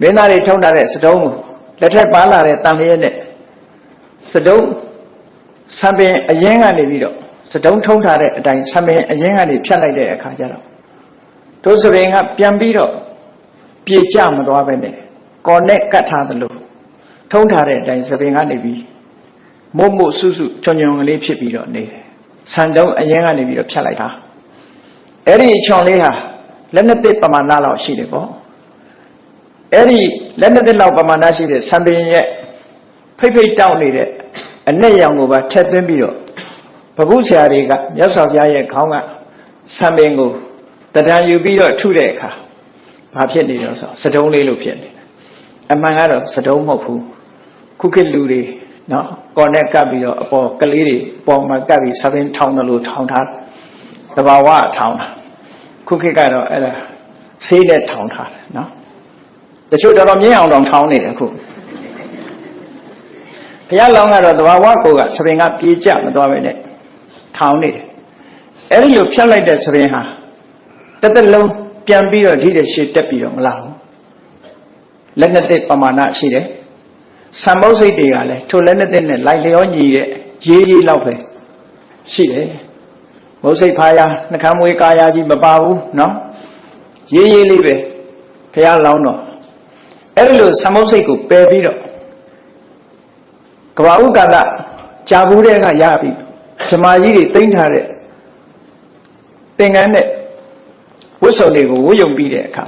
မင်းသားတွေထုံထားတဲ့စတုံးကိုလက်ထက်ပါလာတဲ့တန်လျက်နဲ့စတုံးဆံပင်အရင်ကနေပြီးတော့စတုံးထုံထားတဲ့အတိုင်းဆံပင်အရင်ကနေဖြတ်လိုက်တဲ့အခါကျတော့တို့စပင်ကပြန်ပြီးတော့ပြေကျမသွားပဲနဲ့ကော်နဲ့ကတ်ထားသလိုထုံထားတဲ့အတိုင်းစပင်ကနေပြီးမုတ်မုတ်ဆုဆုချွန်ချွန်ကလေးဖြစ်ပြီးတော့နေတယ်ဆံတုံးအရင်ကနေပြီးတော့ဖြတ်လိုက်တာအဲ့ဒီချွန်လေးဟာလက်နှစ်သိပမာဏလောက်ရှိတယ်ပေါ့ အဲ့ဒီလက်နှစ်သိလောက်ပမာဏရှိတဲ့ဆံပင်ရဲ့ဖိတ်ဖိတ်တောက်နေတဲ့အနဲ့ရောင်ကိုပါထက်သွင်းပြီးတော့ဘုဗုဆရာတွေကမြတ်စွာဘုရားရဲ့ခေါင်းကဆံပင်ကိုတဏှာယူပြီးတော့ထုတဲ့အခါဘာဖြစ်နေတော့ဆိုစတုံးလေးလို့ဖြစ်နေတယ်အမှန်ကတော့စတုံးမဟုတ်ဘူးခုခေတ်လူတွေနော်ကော်နဲ့ကပ်ပြီးတော့အပေါ်ကလေးတွေအပေါ်မှာကပ်ပြီးဆံပင်ထောင်းတယ်လို့ထောင်းထားတဘာဝထောင်းတာခုခေတ်ကတော့အဲ့ဒါဆေးနဲ့ထောင်းထားတယ်နော် တချို့တော်တော်မြင့်အောင်တောင်ထောင်းနေတယ်အခုဘုရားလောင်းကတော့တဘာဝကိုကဆပင်ကပြေးကြမသွားပဲနဲ့ထောင်းနေတယ်အဲ့ဒီလိုဖြတ်လိုက်တဲ့ဆပင်ဟာတစ်သက်လုံးပြန်ပြီးတော့ဒီတဲ့ရှေ့တက်ပြီးတော့မလာဘူးလက်နှစ်သက်ပမာဏရှိတယ်ဆံမုတ်စိတ်တွေကလည်းထိုလက်နှစ်သက်နဲ့လိုက်လျောညီတဲ့ရေးရေးလောက်ပဲရှိတယ်မုတ်စိတ်ဖားရနှကမ်းမွေးကာယာကြီးမပါဘူးเนาะရေးရေးလေးပဲဘုရားလောင်းတော့ အဲ့ဒီလိုဆံမုတ်စိတ်ကိုပယ်ပြီးတော့ကဘာဥကာလကြာဘူးတဲ့ကရပြီဓမ္မကြီးတွေတိမ့်ထားတဲ့သင်္ကန်းနဲ့ဝတ်စုံတွေကိုဝတ်ယုံပြီးတဲ့အခါ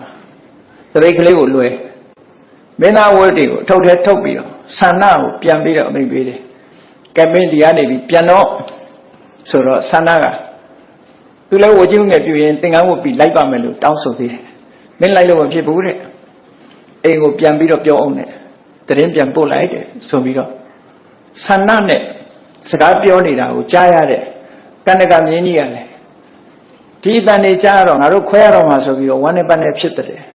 သတိကလေးကိုလွယ်မင်းသားဝတ်တွေကိုထုတ်ထဲထုတ်ပြီးတော့ဆန္ဒကိုပြန်ပြီးတော့အမိတ်ပေးတယ်ကဲမင်းဒီကနေပြီးပြန်တော့ဆိုတော့ဆန္ဒကသူလည်းဝတ်ချင်းငယ်ပြူရင်သင်္ကန်းဝတ်ပြီးလိုက်ပါမယ်လို့တောင်းဆိုသေးတယ်မင်းလိုက်လို့မဖြစ်ဘူးတဲ့ အိမ်ကိုပြန်ပြီးတော့ပြောအောင်တဲ့တရင်ပြန်ပို့လိုက်တယ်ဆိုပြီးတော့ဆန္ဒနဲ့စကားပြောနေတာကိုကြားရတဲ့ကန္နကမြင်းကြီးကလည်းဒီအတန်နေကြားတော့ငါတို့ခွဲရတော့မှာဆိုပြီးတော့ဝမ်းနဲ့ပတ်နဲ့ဖြစ်တဲ့